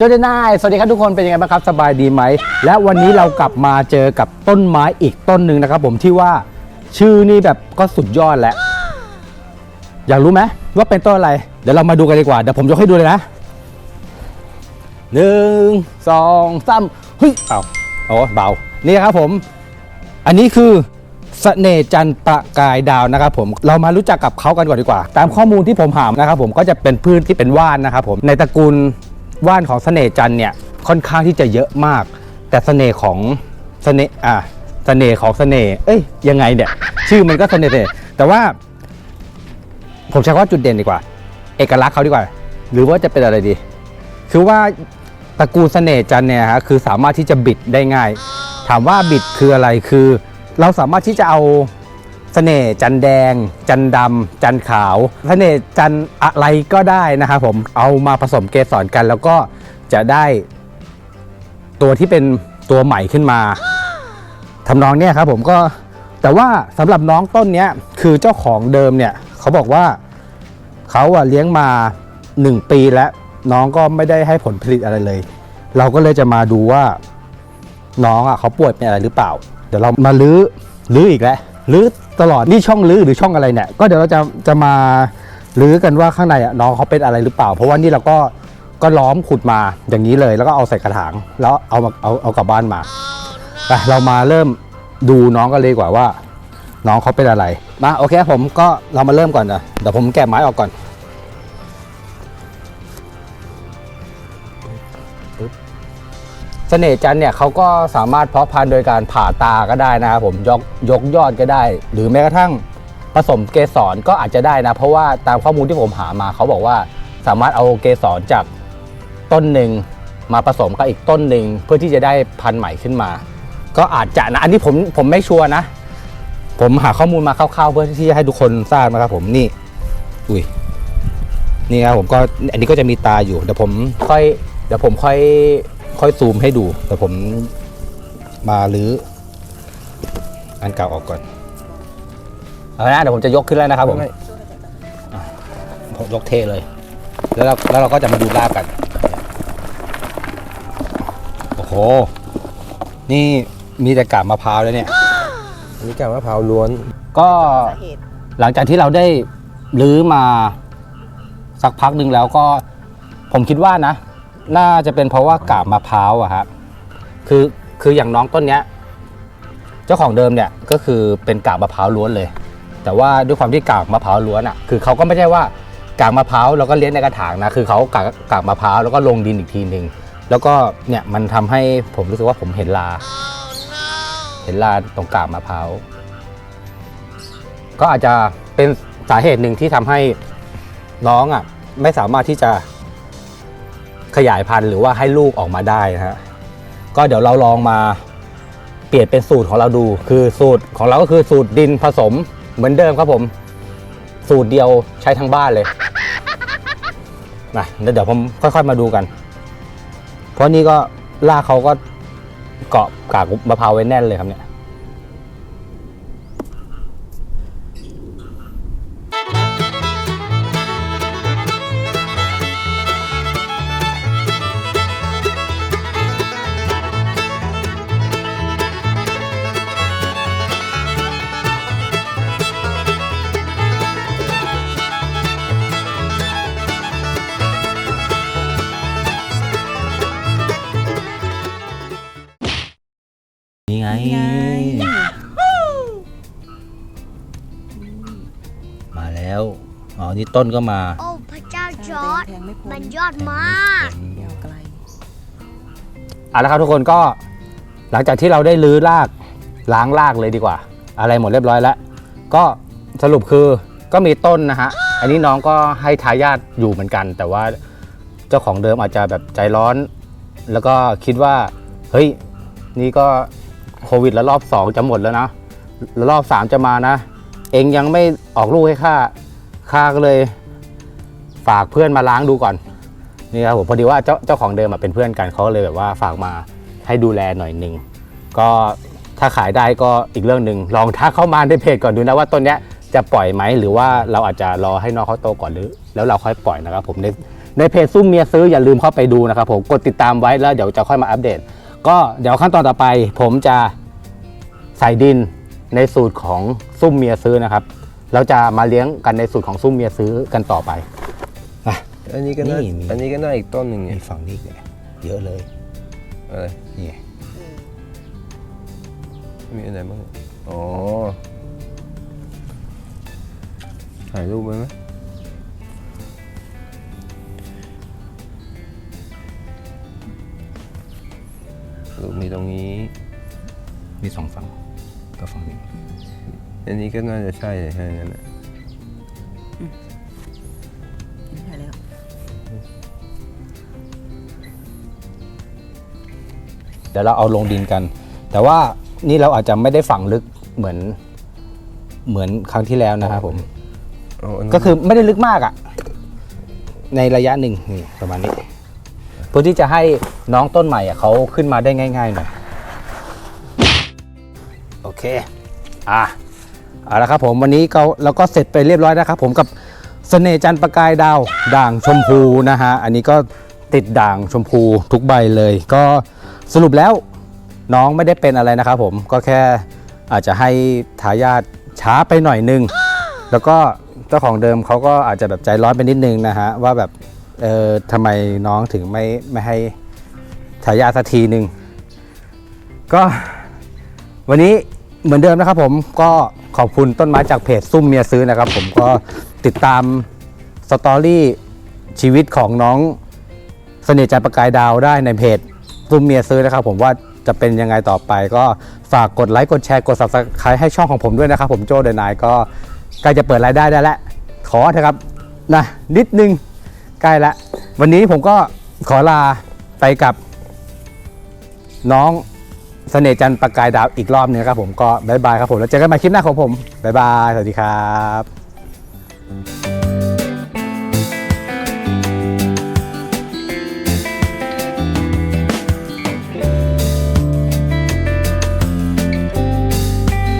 เจ้าเจนายสวัสดีครับทุกคนเป็นยังไงบ้างครับสบายดีไหม และวันนี้เรากลับมาเจอกับต้นไม้อีกต้นหนึ่งนะครับผมที่ว่าชื่อนี่แบบก็สุดยอดแล้ว อยากรู้ไหมว่าเป็นต้นอะไร เดี๋ยวเรามาดูกันดีกว่า เดี๋ยวผมยกให้ดูเลยนะหนึ่งสองสามเฮ้ยเอาโอ้เบา นี่ครับผม อันนี้คือเสน่จันประกายดาวนะครับผมเรามารู้จักกับเขากันก่อนดีกว่า ตามข้อมูลที่ผมหานะครับผมก็จะเป็นพืชที่เป็นว่านนะครับผมในตระกูล ว่านของเสน่ห์จันเนี่ยค่อนข้างที่จะเยอะมาก แต่เสน่ห์ของเสน่ห์อะเสน่ห์ของเสน่ห์เอ้ยยังไงเนี่ยชื่อมันก็เสน่ห์แต่ว่า ผมใช้คำว่าจุดเด่นดีกว่า เอกลักษณ์เขาดีกว่า หรือว่าจะเป็นอะไรดี คือว่าตระกูลเสน่ห์จันเนี่ยฮะคือสามารถที่จะบิดได้ง่าย ถามว่าบิดคืออะไรคือ เราสามารถที่จะเอา สน่ห์จันแดง จันดำจันขาวเสน่ห์จันอะไรก็ได้นะครับผมเอามาผสมเกสรกัน แล้วก็จะได้ ตัวที่เป็นตัวใหม่ขึ้นมาทำนองเนี้ยครับผมก็แต่ว่าสำหรับน้องต้นเนี้ยคือเจ้าของเดิมเนี่ยเขาบอกว่าเขาอะเลี้ยงมา 1 ปีแล้ว น้องก็ไม่ได้ให้ผลผลิตอะไรเลย เราก็เลยจะมาดูว่า น้องอะเขาป่วยเป็นอะไรหรือเปล่า เดี๋ยวเรามาลื้อลื้ออีกแล้วลื้อ ตลอดนี่ช่องลื้อหรือช่องอะไรเนี่ยก็เดี๋ยวเราจะจะมาลื้อกันว่าข้างในอะน้องเขาเป็นอะไรหรือเปล่า เพราะว่านี่เราก็ก็ล้อมขุดมาอย่างนี้เลยแล้วก็เอาใส่กระถางแล้วเอามาเอาเอากลับบ้านมาไปเรามาเริ่มดูน้องกันเลยกว่าว่า น้องเขาเป็นอะไรมาโอเคผมก็เรามาเริ่มก่อนนะเดี๋ยวผมแกะไม้ออกก่อน เสน่ห์จันทร์เนี่ยเขาก็สามารถเพาะพันธุ์โดยการผ่าตาก็ได้นะครับผมยกยกยอดก็ได้ หรือแม้กระทั่งผสมเกสรก็อาจจะได้นะ เพราะว่าตามข้อมูลที่ผมหามาเขาบอกว่าสามารถเอาเกสรจากต้นหนึ่งมาผสมกับอีกต้นหนึ่งเพื่อที่จะได้พันธุ์ใหม่ขึ้นมา ก็อาจจะนะ อันนี้ผมผมไม่ชัวร์นะ ผมหาข้อมูลมาคร่าวๆเพื่อที่จะให้ทุกคนทราบนะครับผมนี่ อุ้ยนี่ครับผมก็อันนี้ก็จะมีตาอยู่เดี๋ยวผมค่อยเดี๋ยวผมค่อย ค่อยซูมให้ดู แต่ผมมาลื้ออันเก่าออกก่อน เอาละเดี๋ยวผมจะยกขึ้นแล้วนะครับผมอะผมยกเทเลย แล้วเราแล้วเราก็จะมาดูรากกัน โอ้โห นี่มีแต่กาบมะพร้าวแล้วเนี่ยอันนี้แกงมะพร้าวล้วน ก็สาเหตุหลังจากที่เราได้รื้อมาสักพักหนึ่งแล้วก็ผมคิดว่านะ น่าจะเป็นเพราะว่ากาบมะพร้าวอะครับคือคืออย่างน้องต้นเนี้ย เจ้าของเดิมเนี่ยก็คือเป็นกาบมะพร้าวล้วนเลย แต่ว่าด้วยความที่กาบมะพร้าวล้วนอะคือเขาก็ไม่ใช่ว่ากาบมะพร้าวแล้วก็เลี้ยงในกระถางนะคือเขากาบกาบมะพร้าวแล้วก็ลงดินอีกทีหนึ่งแล้วก็เนี่ยมันทำให้ผมรู้สึกว่าผมเห็นลา เห็นลาตรงกาบมะพร้าวก็อาจจะเป็นสาเหตุหนึ่งที่ทำให้น้องอะไม่สามารถที่จะ ขยายพันธุ์หรือว่าให้ลูกออกมาได้นะฮะก็เดี๋ยวเราลองมาเปลี่ยนเป็นสูตรของเราดู คือสูตรของเราก็คือสูตรดินผสมเหมือนเดิมครับผม สูตรเดียวใช้ทั้งบ้านเลยนะเดี๋ยวผมค่อย ๆมาดูกัน เพราะนี่ก็ลากเขาก็เกาะกากมะพร้าวไว้แน่นเลยครับเนี่ย ไง มาแล้ว อ๋อ นี่ต้นก็มาโอ้พระเจ้าจอร์ดแทงไม่พ้นมันยอดมากยาวไกลเอาละครับทุกคนก็หลังจากที่เราได้ลื้อรากล้างรากเลยดีกว่า อะไรหมดเรียบร้อยแล้ว ก็สรุปคือก็มีต้นนะฮะ อันนี้น้องก็ให้ทายาทอยู่เหมือนกัน แต่ว่าเจ้าของเดิมอาจจะแบบใจร้อน แล้วก็คิดว่า เฮ้ย นี่ก็ โควิดแล้วรอบสองจะหมดแล้วนะแล้วรอบสามจะมานะ เองยังไม่ออกลูกให้ข้าข้าก็เลยฝากเพื่อนมาล้างดูก่อนนี่ครับผมพอดีว่าเจ้าเจ้าของเดิมเป็นเพื่อนกันเขาเลยแบบว่าฝากมาให้ดูแลหน่อยหนึ่งก็ถ้าขายได้ก็อีกเรื่องหนึ่งลองทักเข้ามาในเพจก่อนดูนะว่าต้นเนี้ยจะปล่อยไหมหรือว่าเราอาจจะรอให้น้องเขาโตก่อนหรือ แล้วเราค่อยปล่อยนะครับผมในในเพจซุ่มเมียซื้ออย่าลืมเข้าไปดูนะครับผมกดติดตามไว้แล้วเดี๋ยวจะค่อยมาอัปเดต ก็เดี๋ยวขั้นตอนต่อไป ผมจะ ใส่ดินในสูตรของซุ่มเมียซื้อนะครับ เราจะมาเลี้ยงกันในสูตรของซุ่มเมียซื้อกันต่อไปอะอันนี้ก็น่านี่มี อันนี้ก็น่าอีกต้นหนึ่งเนี่ยมีฝั่งนี้เยอะเลยอะไรนี่มีอันไหนบ้างเนี่ยอ๋อถ่ายรูปไว้ไหมรูปมีตรงนี้มีสองฝั่ง ก็ฝั่งนี้อันนี้ก็น่าจะใช่เลยใช่นั่นแหละใช่แล้วเดี๋ยวเราเอาลงดินกัน แต่ว่านี่เราอาจจะไม่ได้ฝังลึกเหมือนเหมือนครั้งที่แล้วนะครับผมอ๋ออันนั้นก็คือไม่ได้ลึกมากอะในระยะหนึ่งนี่ประมาณนี้เพื่อที่จะให้น้องต้นใหม่อะเขาขึ้นมาได้ง่ายๆหน่อยโอ เค อะเอาละครับผมวันนี้เราเราก็เสร็จไปเรียบร้อยนะครับผมกับเสน่ห์จันทร์ประกายดาว ด่างชมพูนะฮะ อันนี้ก็ติดด่างชมพูทุกใบเลย ก็สรุปแล้วน้องไม่ได้เป็นอะไรนะครับผมก็แค่อาจจะให้ทายาทช้าไปหน่อยนึง แล้วก็เจ้าของเดิมเขาก็อาจจะแบบใจร้อนไปนิดนึงนะฮะ ว่าแบบเออทำไมน้องถึงไม่ไม่ให้ทายาทสักทีหนึ่งก็วันนี้ เหมือนเดิมนะครับผมก็ขอบคุณต้นไม้จากเพจซุ่มเมียซื้อนะครับ ผมก็ติดตามสตอรี่ชีวิตของน้องเสน่ห์จันทร์ประกายดาวได้ในเพจซุ่มเมียซื้อนะครับ ผมว่าจะเป็นยังไงต่อไป ก็ฝากกดไลค์กดแชร์กด subscribe ให้ช่องของผมด้วยนะครับ ผมโจเดนายก็ใกล้จะเปิดรายได้ได้แล้วขอเถอะครับนะนิดนึงใกล้ละวันนี้ผมก็ขอลาไปกับน้อง เสน่ห์จันทร์ประกายดาวอีกรอบหนึงครับผมก็บายบายครับผมแล้วเจอกันใหม่คลิปหน้าของผมบายบายสวัสดีครับ